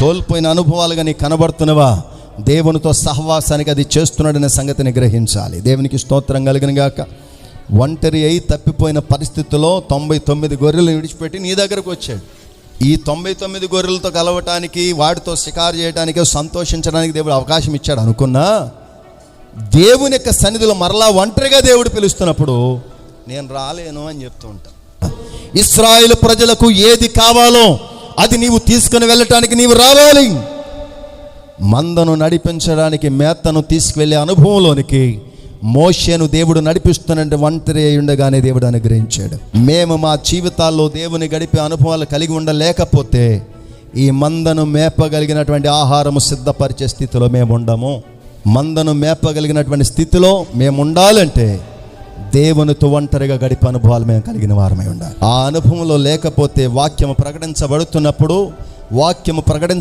కోల్పోయిన అనుభవాలుగా నీకు కనబడుతున్నవా? దేవునితో సహవాసానికి అది చేస్తున్నాడనే సంగతిని గ్రహించాలి దేవునికి స్తోత్రం కలిగిన గాక. ఒంటరి అయి తప్పిపోయిన పరిస్థితుల్లో తొంభై తొమ్మిది గొర్రెలు విడిచిపెట్టి నీ దగ్గరకు వచ్చాడు. ఈ తొంభై తొమ్మిది గొర్రెలతో కలవటానికి వాటితో షికారు చేయడానికి సంతోషించడానికి దేవుడు అవకాశం ఇచ్చాడు అనుకున్నా? దేవుని యొక్క సన్నిధిలో మరలా ఒంటరిగా దేవుడు పిలుస్తున్నప్పుడు నేను రాలేను అని చెప్తూ ఉంటా. ఇస్రాయిల్ ప్రజలకు ఏది కావాలో అది నీవు తీసుకుని వెళ్ళటానికి నీవు రావాలి. మందను నడిపించడానికి మేతను తీసుకువెళ్ళే అనుభవంలోనికి మోషేను దేవుడు నడిపిస్తున్నట్టు ఒంటరి అయి ఉండగానే దేవుడు అనుగ్రహించాడు. మేము మా జీవితాల్లో దేవుని గడిపే అనుభవాలు కలిగి ఉండలేకపోతే ఈ మందను మేపగలిగినటువంటి ఆహారము సిద్ధపరిచే స్థితిలో మేము ఉండము. మందను మేపగలిగినటువంటి స్థితిలో మేము ఉండాలంటే దేవునితో ఒంటరిగా గడిపే అనుభవాలు మేము కలిగిన వారమై ఉండాలి. ఆ అనుభవంలో లేకపోతే వాక్యము ప్రకటించబడుతున్నప్పుడు వాక్యము ప్రకటించ